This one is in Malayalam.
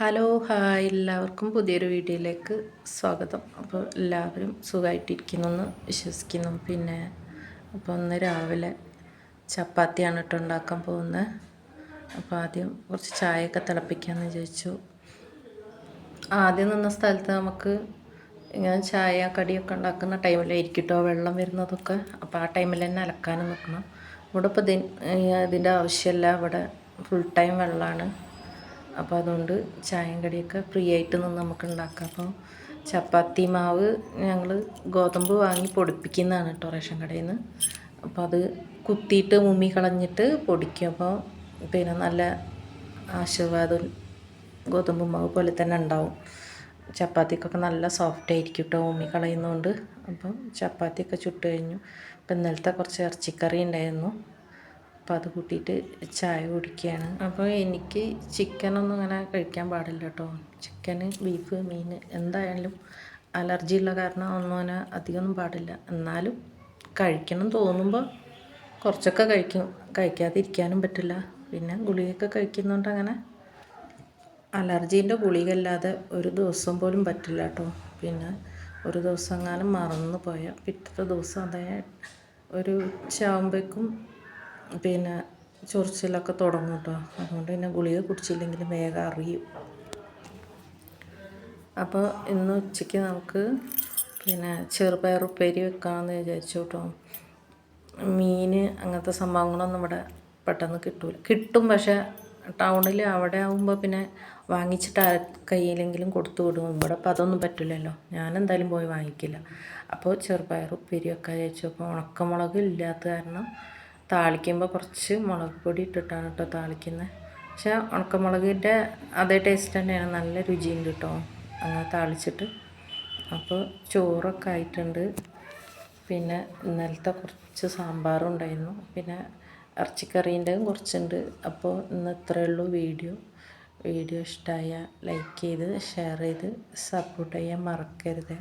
Hello hi. എല്ലാവർക്കും പുതിയൊരു വീഡിയോയിലേക്ക് സ്വാഗതം. അപ്പോൾ എല്ലാവരും സുഖമായിട്ടിരിക്കുന്നു വിശ്വസിക്കുന്നു. പിന്നെ അപ്പോൾ ഒന്ന് രാവിലെ ചപ്പാത്തിയാണ് ഇട്ട് ഉണ്ടാക്കാൻ പോകുന്നത്. അപ്പോൾ ആദ്യം കുറച്ച് ചായയൊക്കെ തിളപ്പിക്കാമെന്ന് വിചാരിച്ചു. ആദ്യം നിന്ന സ്ഥലത്ത് നമുക്ക് ഇങ്ങനെ ചായ കടിയൊക്കെ ഉണ്ടാക്കുന്ന ടൈമിലായിരിക്കും കേട്ടോ വെള്ളം വരുന്നതൊക്കെ. അപ്പോൾ ആ ടൈമിൽ തന്നെ അലക്കാനും നിൽക്കണം. ഇവിടെ ഇപ്പോൾ ഇതിന്റെ ആവശ്യമില്ല. ഇവിടെ ഫുൾ ടൈം വെള്ളമാണ്. അപ്പോൾ അതുകൊണ്ട് ചായയും കടിയൊക്കെ ഫ്രീ ആയിട്ട് നിന്ന് നമുക്ക് ഉണ്ടാക്കാം. അപ്പോൾ ചപ്പാത്തി മാവ് ഞങ്ങൾ ഗോതമ്പ് വാങ്ങി പൊടിപ്പിക്കുന്നതാണ് കേട്ടോ റേഷൻ കടയിൽ നിന്ന് അപ്പോൾ അത് കുത്തിയിട്ട് മുമ്മി കളഞ്ഞിട്ട് പൊടിക്കും. അപ്പോൾ പിന്നെ നല്ല ആശീർവാദം ഗോതമ്പ് മാവ് പോലെ തന്നെ ഉണ്ടാവും. ചപ്പാത്തിക്കൊക്കെ നല്ല സോഫ്റ്റ് ആയിരിക്കും കേട്ടോ ഉമ്മി കളയുന്നതുകൊണ്ട് അപ്പം ചപ്പാത്തിയൊക്കെ ചുട്ട് കഴിഞ്ഞു. ഇപ്പം ഇന്നലത്തെ കുറച്ച് ഇറച്ചിക്കറി ഉണ്ടായിരുന്നു. അപ്പോൾ അത് കൂട്ടിയിട്ട് ചായ കുടിക്കുകയാണ്. അപ്പോൾ എനിക്ക് ചിക്കനൊന്നും അങ്ങനെ കഴിക്കാൻ പാടില്ല കേട്ടോ. ചിക്കന് ബീഫ് മീൻ എന്തായാലും അലർജി ഉള്ള കാരണം ഒന്നും അങ്ങനെ അധികമൊന്നും പാടില്ല. എന്നാലും കഴിക്കണം തോന്നുമ്പോൾ കുറച്ചൊക്കെ കഴിക്കും. കഴിക്കാതിരിക്കാനും പറ്റില്ല. പിന്നെ ഗുളികയൊക്കെ കഴിക്കുന്നതുകൊണ്ട് അങ്ങനെ അലർജീന്റെ ഗുളിക അല്ലാതെ ഒരു ദിവസം പോലും പറ്റില്ല കേട്ടോ. പിന്നെ ഒരു ദിവസം എങ്ങാനും മറന്നു പോയാൽ പിറ്റത്തെ ദിവസം അതേ ഒരു ഉച്ചയാകുമ്പോഴേക്കും പിന്നെ ചൊറിച്ചിലൊക്കെ തുടങ്ങും കേട്ടോ. അതുകൊണ്ട് പിന്നെ ഗുളിക കുടിച്ചില്ലെങ്കിലും വേഗം അറിയും. അപ്പോൾ ഇന്ന് ഉച്ചയ്ക്ക് നമുക്ക് പിന്നെ ചെറുപയർ ഉപ്പേരി വെക്കാമെന്ന് വിചാരിച്ചു കേട്ടോ. മീൻ അങ്ങനത്തെ സംഭവങ്ങളൊന്നും ഇവിടെ പെട്ടെന്ന് കിട്ടൂല. കിട്ടും പക്ഷേ ടൗണിൽ അവിടെ ആകുമ്പോൾ പിന്നെ വാങ്ങിച്ചിട്ട് കയ്യിലെങ്കിലും കൊടുത്തു വിടും. ഇവിടെ അപ്പോൾ അതൊന്നും പറ്റില്ലല്ലോ. ഞാൻ എന്തായാലും പോയി വാങ്ങിക്കില്ല. അപ്പോൾ ചെറുപയർ ഉപ്പേരി വെക്കാൻ വിചാരിച്ചു. അപ്പോൾ ഉണക്കമുളക് ഇല്ലാത്ത കാരണം താളിക്കുമ്പോൾ കുറച്ച് മുളക് പൊടി ഇട്ടിട്ടാണ് കേട്ടോ താളിക്കുന്നത് പക്ഷേ ഉണക്കമുളകിന്റെ അതേ ടേസ്റ്റ് തന്നെയാണ്. നല്ല രുചിയുണ്ട് കേട്ടോ അങ്ങനെ താളിച്ചിട്ട്. അപ്പോൾ ചോറൊക്കെ ആയിട്ടുണ്ട്. പിന്നെ ഇന്നലത്തെ കുറച്ച് സാമ്പാറും ഉണ്ടായിരുന്നു. പിന്നെ ഇറച്ചിക്കറീന്റെയും കുറച്ചുണ്ട്. അപ്പോൾ ഇന്ന് ഇത്രയേ ഉള്ളൂ വീഡിയോ. വീഡിയോ ഇഷ്ടമായ ലൈക്ക് ചെയ്ത് ഷെയർ ചെയ്ത് സപ്പോർട്ട് ചെയ്യാൻ മറക്കരുത്.